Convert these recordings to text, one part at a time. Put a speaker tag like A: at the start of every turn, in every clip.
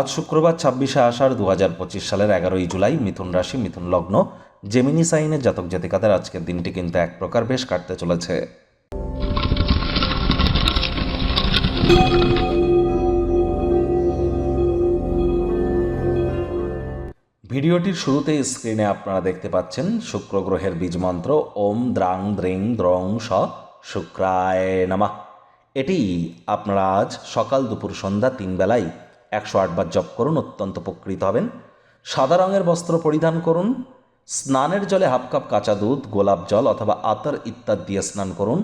A: আজ শুক্রবার ছাব্বিশে আষাঢ় দু হাজার পঁচিশ সালের এগারোই জুলাই মিথুন রাশি, মিথুন লগ্ন জেমিনি সাইনের জাতক জাতিকাদের আজকের দিনটি কিন্তু এক প্রকার বেশ কাটতে চলেছে। ভিডিওটির শুরুতেই স্ক্রিনে আপনারা দেখতে পাচ্ছেন শুক্র গ্রহের বীজ মন্ত্র, ওম দ্রাং দ্রিং দ্রং স শুক্রায় নামা। এটি আপনারা আজ সকাল দুপুর সন্ধ্যা তিন বেলায় একশো আটবার জপ করুন, অত্যন্ত উপকৃত হবেন। সাদা রঙের বস্ত্র পরিধান করুন। স্নানের জলে হাফ কাপ কাঁচা দুধ, গোলাপ জল অথবা আতর ইত্যাদি দিয়ে স্নান করুন।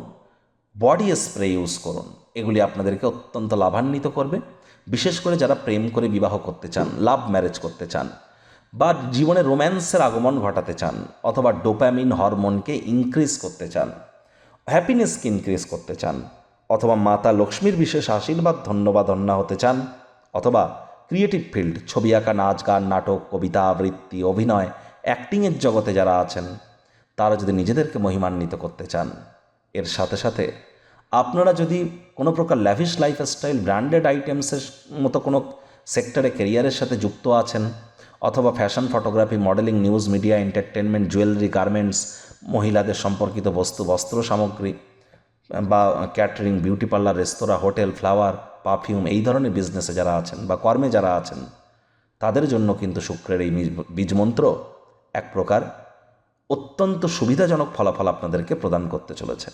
A: বডি স্প্রে ইউজ করুন। এগুলি আপনাদেরকে অত্যন্ত লাভান্বিত করবে। বিশেষ করে যারা প্রেম করে বিবাহ করতে চান, লাভ ম্যারেজ করতে চান বা জীবনে রোম্যান্সের আগমন ঘটাতে চান অথবা ডোপ্যামিন হরমোনকে ইনক্রিজ করতে চান হ্যাপিনেসকে ইনক্রিজ করতে চান অথবা মাতা লক্ষ্মীর বিশেষ আশীর্বাদ, ধন্যবাদ ধন্যা হতে চান অথবা ক্রিয়েটিভ ফিল্ড, ছবি আঁকা, নাচ গান, নাটক, কবিতা, আবৃত্তি, অভিনয়, অ্যাক্টিংয়ের জগতে যারা আছেন, তারা যদি নিজেদেরকে মহিমান্বিত করতে চান, এর সাথে সাথে আপনারা যদি কোনো প্রকার ল্যাভিশ লাইফস্টাইল ব্র্যান্ডেড আইটেমসের মতো কোনো সেক্টরে কেরিয়ারের সাথে যুক্ত আছেন, অথবা fashion photography modelling news media entertainment jewellery garments মহিলাদের সম্পর্কিত বস্তু, বস্ত্র সামগ্রী বা ক্যাটারিং বিউটি পার্লার রেস্তোরাঁ হোটেল ফ্লাওয়ার পারফিউম এই ধরনের বিজনেসে যারা আছেন বা কর্মে যারা আছেন, তাদের জন্য কিন্তু শুক্রের এই বীজ- বীজমন্ত্র এক প্রকার অত্যন্ত সুবিধাজনক ফলাফল আপনাদেরকে প্রদান করতে চলেছে।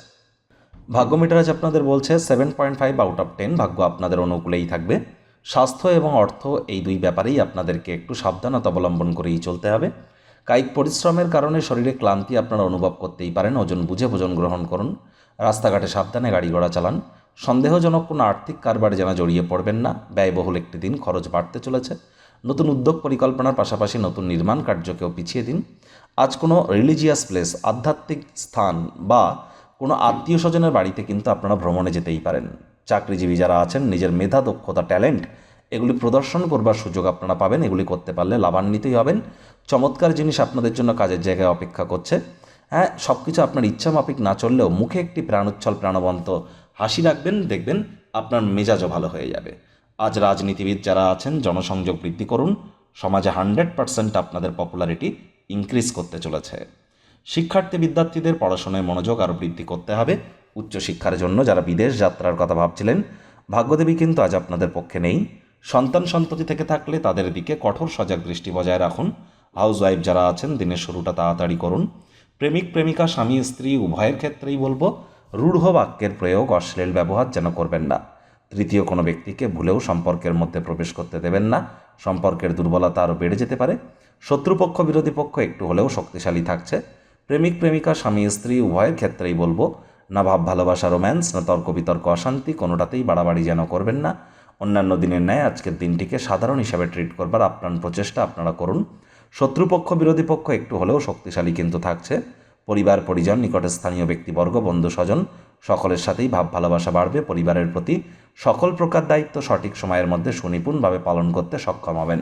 A: ভাগ্য মিটার আজ আপনাদের বলছে seven point five out of ten ভাগ্য আপনাদের অনুকূলেই থাকবে। স্বাস্থ্য এবং অর্থ এই দুই ব্যাপারেই আপনাদেরকে একটু সাবধানতা অবলম্বন করেই চলতে হবে। কায়িক পরিশ্রমের কারণে শরীরে ক্লান্তি আপনারা অনুভব করতেই পারেন। ওজন বুঝে ভোজন গ্রহণ করুন। রাস্তাঘাটে সাবধানে গাড়ি ঘোড়া চালান। সন্দেহজনক কোনো আর্থিক কারবারে যেন জড়িয়ে পড়বেন না। ব্যয়বহুল একটি দিন খরচ বাড়তে চলেছে। নতুন উদ্যোগ পরিকল্পনার পাশাপাশি নতুন নির্মাণ কার্যকেও পিছিয়ে দিন। আজ কোনো রিলিজিয়াস প্লেস, আধ্যাত্মিক স্থান বা কোনো আত্মীয় স্বজনের বাড়িতে কিন্তু আপনারা ভ্রমণে যেতেই পারেন। চাকরিজীবী যারা আছেন, নিজের মেধা, দক্ষতা, ট্যালেন্ট এগুলি প্রদর্শন করবার সুযোগ আপনারা পাবেন, এগুলি করতে পারলে লাভান্বিতই হবেন। চমৎকার জিনিস আপনাদের জন্য কাজের জায়গায় অপেক্ষা করছে। হ্যাঁ সব কিছু আপনার ইচ্ছা মাফিক না চললেও মুখে একটি প্রাণোচ্ছল প্রাণবন্ত হাসি রাখবেন, দেখবেন আপনার মেজাজও ভালো হয়ে যাবে। আজ রাজনীতিবিদ যারা আছেন, জনসংযোগ বৃদ্ধি করুন। সমাজে হান্ড্রেড পার্সেন্ট আপনাদের পপুলারিটি ইনক্রিজ করতে চলেছে। শিক্ষার্থী বিদ্যার্থীদের পড়াশোনায় মনোযোগ আরও বৃদ্ধি করতে হবে। উচ্চশিক্ষার জন্য যারা বিদেশ যাত্রার কথা ভাবছিলেন, ভাগ্যদেবী কিন্তু আজ আপনাদের পক্ষে নেই। সন্তান সন্ততি থেকে থাকলে তাদের দিকে কঠোর সজাগ দৃষ্টি বজায় রাখুন। হাউস ওয়াইফ যারা আছেন, দিনের শুরুটা তাড়াতাড়ি করুন। প্রেমিক, প্রেমিকা, স্বামী, স্ত্রী, উভয়ের ক্ষেত্রেই বলব, রূঢ় বাক্যের প্রয়োগ অশ্লীল ব্যবহার যেন করবেন না। তৃতীয় কোনো ব্যক্তিকে ভুলেও সম্পর্কের মধ্যে প্রবেশ করতে দেবেন না। সম্পর্কের দুর্বলতা আরও বেড়ে যেতে পারে। শত্রুপক্ষ, বিরোধী পক্ষ একটু হলেও শক্তিশালী থাকছে। প্রেমিক, প্রেমিকা, স্বামী, স্ত্রী, উভয়ের ক্ষেত্রেই বলব, না ভাব, ভালোবাসা, রোম্যান্স, না তর্ক, বিতর্ক, অশান্তি, কোনোটাতেই বাড়াবাড়ি যেন করবেন না। অন্যান্য দিনের ন্যায় আজকের দিনটিকে সাধারণ হিসাবে ট্রিট করবার আপ্রাণ প্রচেষ্টা আপনারা করুন। শত্রুপক্ষ, বিরোধী পক্ষ একটু হলেও শক্তিশালী কিন্তু থাকছে। পরিবার, পরিজন, নিকটে স্থানীয় ব্যক্তিবর্গ, বন্ধু স্বজন, সকলের সাথেই ভাব ভালোবাসা বাড়বে। পরিবারের প্রতি সকল প্রকার দায়িত্ব সঠিক সময়ের মধ্যে সুনিপুণভাবে পালন করতে সক্ষম হবেন।